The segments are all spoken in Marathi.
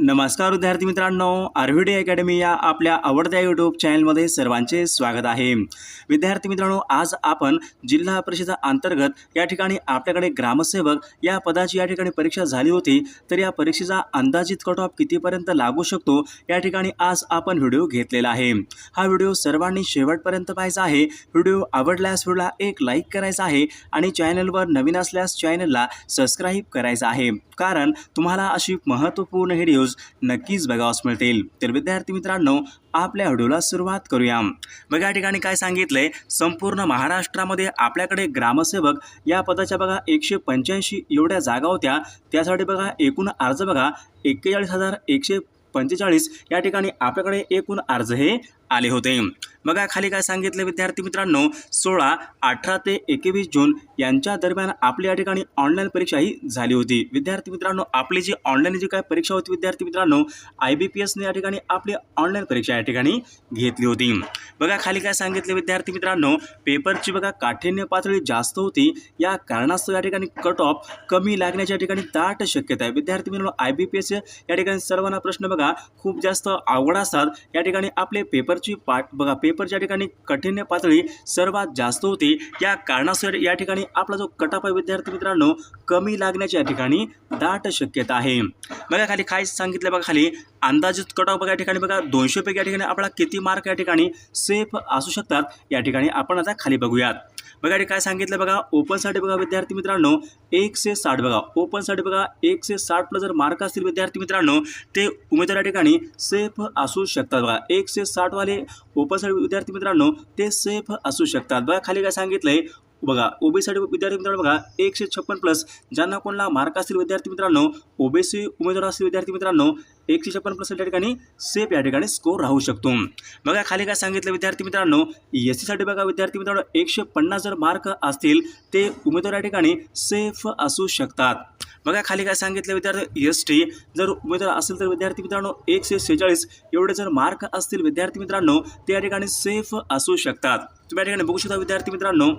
नमस्कार विद्यार्थी मित्रांनो आरव्हीडी अकॅडमी या आपल्या आवडत्या यूट्यूब चॅनलमध्ये सर्वांचे स्वागत आहे. विद्यार्थी मित्रांनो आज आपण जिल्हा परिषदा अंतर्गत या ठिकाणी आपल्याकडे ग्रामसेवक या पदाची या ठिकाणी परीक्षा झाली होती तर या परीक्षेचा अंदाजित कट ऑफ कितीपर्यंत लागू शकतो या ठिकाणी आज आपण व्हिडिओ घेतलेला आहे. हा व्हिडिओ सर्वांनी शेवटपर्यंत पाहायचा आहे. व्हिडिओ आवडल्यास व्हिडिओला एक लाईक करायचा आहे आणि चॅनलवर नवीन असल्यास चॅनलला सबस्क्राईब करायचं आहे. कारण तुम्हाला अशी महत्त्वपूर्ण व्हिडिओज नक्कीच बघावास मिळतील. तर विद्यार्थी मित्रांनो आपल्या व्हिडिओला सुरुवात करूया. बघा या ठिकाणी काय सांगितलंय? संपूर्ण महाराष्ट्रामध्ये आपल्याकडे ग्रामसेवक या पदाच्या बघा एकशे पंच्याऐंशी एवढ्या जागा होत्या. त्यासाठी बघा एकूण अर्ज बघा एक्केचाळीस हजार एकशे पंचेचाळीस. या ठिकाणी आपल्याकडे एकूण अर्ज हे आले होते. बघा खाली काय सांगितले विद्यार्थी मित्रांनो सोळा अठरा ते एकवीस जून यांच्या दरम्यान आपली या ठिकाणी ऑनलाईन परीक्षा ही झाली होती. विद्यार्थी मित्रांनो आपली जी ऑनलाईन जी काय परीक्षा होती विद्यार्थी मित्रांनो आय बी पी एसने या ठिकाणी आपली ऑनलाईन परीक्षा या ठिकाणी घेतली होती. बघा खाली काय सांगितले विद्यार्थी मित्रांनो पेपरची बघा काठिण्य पातळी जास्त होती. या कारणास्तव या ठिकाणी कट ऑफ कमी लागण्याच्या ठिकाणी दाट शक्यता आहे. विद्यार्थी मित्रांनो आय बी पी एस या ठिकाणी सर्वांना प्रश्न बघा खूप जास्त आवड असतात. या ठिकाणी आपले पेपर पेपरची पाठ बघा पेपरच्या ठिकाणी कठीण पातळी सर्वात जास्त होती. या कारणासर या ठिकाणी आपला जो कटाप आहे विद्यार्थी मित्रांनो कमी लागण्याची या ठिकाणी दाट शक्यता आहे. बघा खाली काय सांगितलं बघा खाली. अंदाजित कटाप बघा या ठिकाणी बघा दोनशेपैकी या ठिकाणी आपला किती मार्क या ठिकाणी सेफ असू शकतात या ठिकाणी आपण आता खाली बघूयात. बघा काय सांगितलं बघा ओपनसाठी बघा विद्यार्थी मित्रांनो एक से साठ बघा ओपनसाठी बघा एक से साठ प्लस जर मार्क असतील विद्यार्थी मित्रांनो ते उमेदवार या ठिकाणी सेफ असू शकतात बघा. एक से साठवाले ओपनसाठी विद्यार्थी मित्रांनो ते सेफ असू शकतात. बघा खाली काय सांगितलंय बघा ओबीसाठी विद्यार्थी मित्रांनो बघा एकशे छप्पन प्लस ज्यांना कोणाला मार्क असतील विद्यार्थी मित्रांनो ओबीसी उमेदवार असतील विद्यार्थी मित्रांनो एकशे छप्पन प्लस या ठिकाणी सेफ या ठिकाणी स्कोर राहू शकतो. बघा खाली काय सांगितलं विद्यार्थी मित्रांनो एस सीसाठी बघा विद्यार्थी मित्रांनो एकशे पन्नास जर मार्क असतील ते उमेदवार या ठिकाणी सेफ असू शकतात. बघा खाली काय सांगितलं विद्यार्थी एस टी जर उमेदवार असेल तर विद्यार्थी मित्रांनो एकशे सेहेचाळीस एवढे जर मार्क असतील विद्यार्थी मित्रांनो ते या ठिकाणी सेफ असू शकतात. तुम्ही या ठिकाणी बघू शकता विद्यार्थी मित्रांनो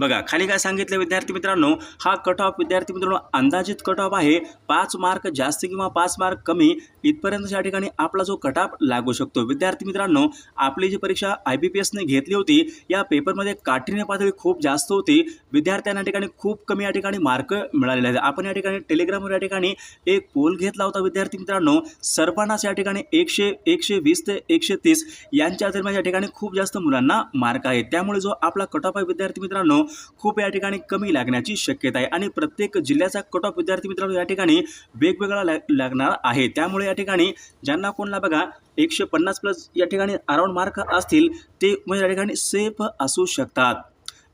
बघा खाली काय सांगितलं विद्यार्थी मित्रांनो? हा कट ऑफ विद्यार्थी मित्रांनो अंदाजित कट ऑफ आहे. पाच मार्क जास्त किंवा पाच मार्क कमी इथपर्यंत या ठिकाणी आपला जो कट ऑफ लागू शकतो. विद्यार्थी मित्रांनो आपली जी परीक्षा आय बी पी एसने घेतली होती या पेपरमध्ये काठिण्य पातळी खूप जास्त होती. विद्यार्थ्यांना या ठिकाणी खूप कमी या ठिकाणी मार्क मिळालेले आहेत. आपण या ठिकाणी टेलिग्रामवर या ठिकाणी एक पोल घेतला होता विद्यार्थी मित्रांनो. सर्वांनाच या ठिकाणी एकशे एकशे वीस ते एकशे तीस यांच्या दरम्यान या ठिकाणी खूप जास्त मुलांना मार्क आहेत. त्यामुळे जो आपला कट ऑफ आहे विद्यार्थी मित्रांनो खूप या ठिकाणी कमी लागण्याची शक्यता आहे. आणि प्रत्येक जिल्ह्याचा कट ऑफ विद्यार्थी मित्रांनो या ठिकाणी वेगवेगळा लाग लागणार आहे. त्यामुळे या ठिकाणी ज्यांना कोणाला बघा एकशे पन्नास प्लस या ठिकाणी अराउंड मार्क असतील ते म्हणजे या ठिकाणी सेफ असू शकतात.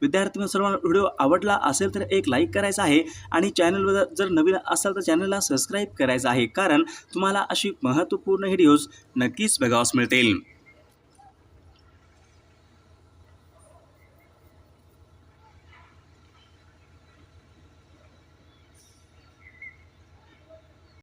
विद्यार्थी सर्वांना व्हिडिओ आवडला असेल तर एक लाईक करायचा आहे. आणि चॅनलवर जर नवीन असाल तर चॅनलला सबस्क्राईब करायचं आहे. कारण तुम्हाला अशी महत्त्वपूर्ण व्हिडिओज नक्कीच बघावास मिळतील.